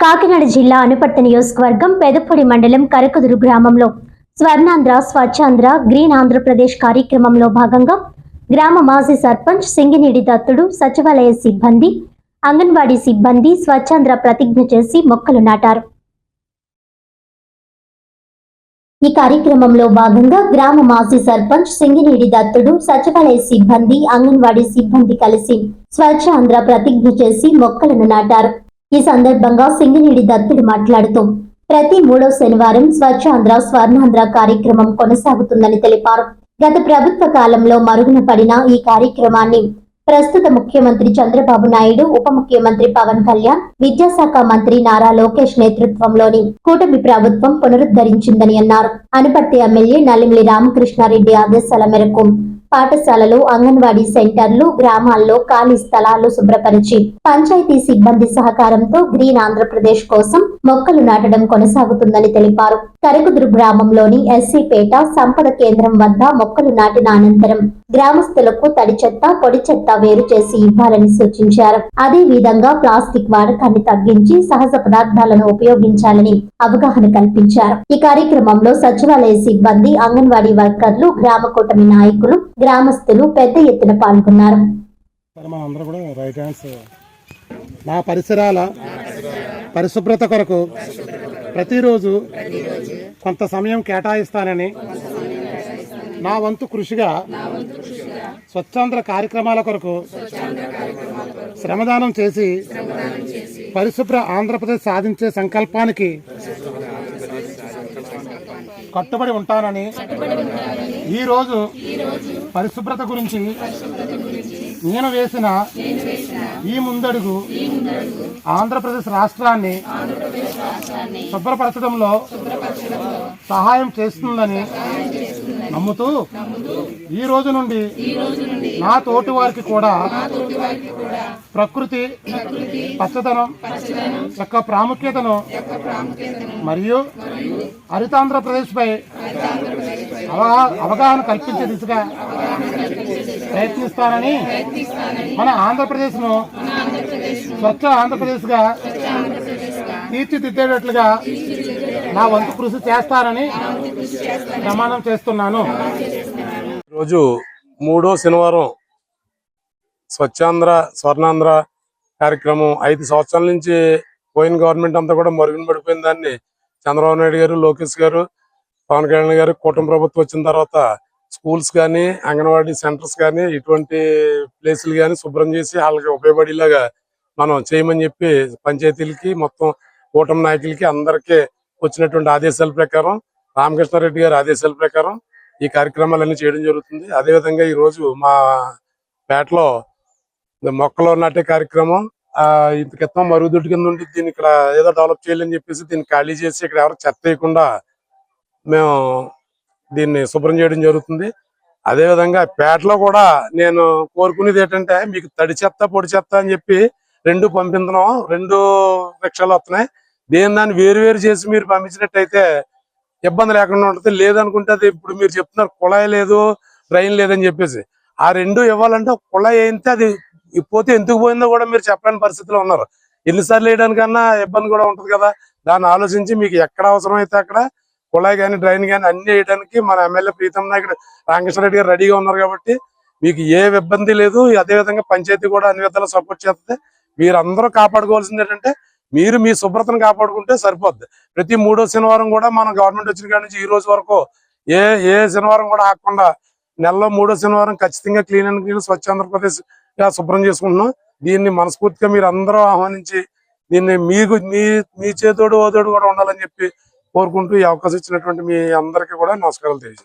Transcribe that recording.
కాకినాడ జిల్లా అనుపర్త నియోజకవర్గం పెదపొడి మండలం కరకుదురు గ్రామంలో స్వర్ణాంధ్ర స్వచ్ఛాంధ్ర గ్రీన్ ఆంధ్రప్రదేశ్ కార్యక్రమంలో భాగంగా గ్రామ మాజీ సర్పంచ్ సింగినీడి దత్తుడు సచివాలయ సిబ్బంది అంగన్వాడీ సిబ్బంది స్వచ్ఛాంధ్ర ప్రతిజ్ఞ చేసి మొక్కలు నాటారు. ఈ కార్యక్రమంలో భాగంగా గ్రామ మాజీ సర్పంచ్ సింగినీడి దత్తుడు సచివాలయ సిబ్బంది అంగన్వాడీ సిబ్బంది కలిసి స్వచ్ఛ ఆంధ్ర ప్రతిజ్ఞ చేసి మొక్కలను నాటారు. ఈ సందర్భంగా సింగినీడి దత్తుడు మాట్లాడుతూ ప్రతి మూడో శనివారం స్వచ్ఛాంధ్ర స్వర్ణాంధ్ర కార్యక్రమం కొనసాగుతుందని తెలిపారు. గత ప్రభుత్వ కాలంలో మరుగున పడిన ఈ కార్యక్రమాన్ని ప్రస్తుత ముఖ్యమంత్రి చంద్రబాబు నాయుడు ఉప ముఖ్యమంత్రి పవన్ కళ్యాణ్ విద్యాశాఖ మంత్రి నారా లోకేష్ నేతృత్వంలోని కూటమి ప్రభుత్వం పునరుద్ధరించిందని అన్నారు. అనుపర్తి ఎమ్మెల్యే నలిమిలి రామకృష్ణారెడ్డి ఆదేశాల మేరకు పాఠశాలలు అంగన్వాడీ సెంటర్లు గ్రామాల్లో ఖాళీ స్థలాలు శుభ్రపరిచి పంచాయతీ సిబ్బంది సహకారంతో గ్రీన్ ఆంధ్రప్రదేశ్ కోసం మొక్కలు నాటడం కొనసాగుతుందని తెలిపారు. కరకుదురు గ్రామంలోని ఎస్సీపేట సంపద కేంద్రం వద్ద మొక్కలు నాటిన అనంతరం గ్రామస్తులకు తడి చెత్త పొడి చెత్త వేరు చేసి ఇవ్వాలని సూచించారు. అదే విధంగా ప్లాస్టిక్ వాడకాన్ని తగ్గించి సహజ పదార్థాలను ఉపయోగించాలని అవగాహన కల్పించారు. ఈ కార్యక్రమంలో సచివాలయ సిబ్బంది అంగన్వాడీ వర్కర్లు గ్రామ కూటమి నాయకులు గ్రామస్తులు పెద్ద ఎత్తున పాల్గొన్నారు. సరే నా పరిసరాల పరిశుభ్రత కొరకు ప్రతిరోజు కొంత సమయం కేటాయిస్తానని నా వంతు కృషిగా స్వచ్ఛాంధ్ర కార్యక్రమాల కొరకు శ్రమదానం చేసి పరిశుభ్ర ఆంధ్రప్రదేశ్ సాధించే సంకల్పానికి కట్టుబడి ఉంటానని ఈరోజు పరిశుభ్రత గురించి నేను వేసిన ఈ ముందడుగు ఆంధ్రప్రదేశ్ రాష్ట్రాన్ని శుభ్రపరచడంలో సహాయం చేస్తుందని నమ్ముతూ ఈ రోజు నుండి నా తోటి వారికి కూడా ప్రకృతి పచ్చదనం యొక్క ప్రాముఖ్యతను మరియు హరితాంధ్రప్రదేశ్ పై అవగా- అవగాహన కల్పించే దిశగా ప్రయత్నిస్తానని మన ఆంధ్రప్రదేశ్ను స్వచ్ఛ ఆంధ్రప్రదేశ్గా తీర్చిదిద్దేటట్లుగా నా వంతు కృషి చేస్తారని ప్రమాణం చేస్తున్నాను. రోజు మూడో శనివారం స్వచ్ఛాంధ్ర స్వర్ణాంధ్ర కార్యక్రమం. ఐదు సంవత్సరాల నుంచి పోయిన గవర్నమెంట్ అంతా కూడా మరుగున పడిపోయిన దాన్ని చంద్రబాబు నాయుడు గారు లోకేష్ గారు పవన్ కళ్యాణ్ గారు కూటమి ప్రభుత్వం వచ్చిన తర్వాత స్కూల్స్ కానీ అంగన్వాడీ సెంటర్స్ కానీ ఇటువంటి ప్లేసులు కానీ శుభ్రం చేసి వాళ్ళకి ఉపయోగపడేలాగా మనం చేయమని చెప్పి పంచాయతీలకి మొత్తం కూటమి నాయకులకి అందరికీ వచ్చినటువంటి ఆదేశాల ప్రకారం రామకృష్ణారెడ్డి గారి ఆదేశాల ప్రకారం ఈ కార్యక్రమాలన్నీ చేయడం జరుగుతుంది. అదేవిధంగా ఈ రోజు మా పేటలో మొక్కలు నాటే కార్యక్రమం ఆ ఇంత క్రితం మరుగుదొడ్డు కింద ఉండి దీన్ని ఇక్కడ ఏదో డెవలప్ చేయాలని చెప్పేసి దీన్ని ఖాళీ చేసి ఇక్కడ ఎవరు చెత్త వేయకుండా మేము దీన్ని శుభ్రం చేయడం జరుగుతుంది. అదేవిధంగా పేటలో కూడా నేను కోరుకునేది ఏంటంటే మీకు తడి చెత్త పొడి చెత్త అని చెప్పి రెండు పంపించడం రెండు రిక్షాలు వస్తున్నాయి. దేని దాన్ని వేరు వేరు చేసి మీరు పంపించినట్టయితే ఇబ్బంది లేకుండా ఉంటుంది. లేదనుకుంటే అది ఇప్పుడు మీరు చెప్తున్నారు కుళాయి లేదు డ్రైన్ లేదని చెప్పేసి. ఆ రెండు ఇవ్వాలంటే కుళాయి అయితే అది పోతే ఎందుకు పోయిందో కూడా మీరు చెప్పలేని పరిస్థితిలో ఉన్నారు. ఎన్నిసార్లు వేయడానికన్నా ఇబ్బంది కూడా ఉంటుంది కదా. దాన్ని ఆలోచించి మీకు ఎక్కడ అవసరం అయితే అక్కడ కుళాయి కానీ డ్రైన్ కానీ అన్ని వేయడానికి మన ఎమ్మెల్యే ప్రీతం నాయకుడు రామకృష్ణారెడ్డి గారు రెడీగా ఉన్నారు కాబట్టి మీకు ఏ ఇబ్బంది లేదు. అదే విధంగా పంచాయతీ కూడా అన్ని విధాలు సపోర్ట్ చేస్తుంది. మీరు అందరూ కాపాడుకోవాల్సింది ఏంటంటే మీరు మీ శుభ్రతను కాపాడుకుంటే సరిపోద్ది. ప్రతి మూడో శనివారం కూడా మన గవర్నమెంట్ వచ్చిన కాడి నుంచి ఈ రోజు వరకు ఏ ఏ శనివారం కూడా ఆకుండా నెలలో మూడో శనివారం ఖచ్చితంగా క్లీన్ అండ్ క్లీన్ స్వచ్ఛ ఆంధ్రప్రదేశ్గా శుభ్రం చేసుకుంటున్నాం. దీన్ని మనస్ఫూర్తిగా మీరు అందరూ ఆహ్వానించి దీన్ని మీకు మీ మీ చేతోడు ఓతోడు కూడా ఉండాలని చెప్పి కోరుకుంటూ ఈ అవకాశం ఇచ్చినటువంటి మీ అందరికీ కూడా నమస్కారాలు తెలియజేస్తాను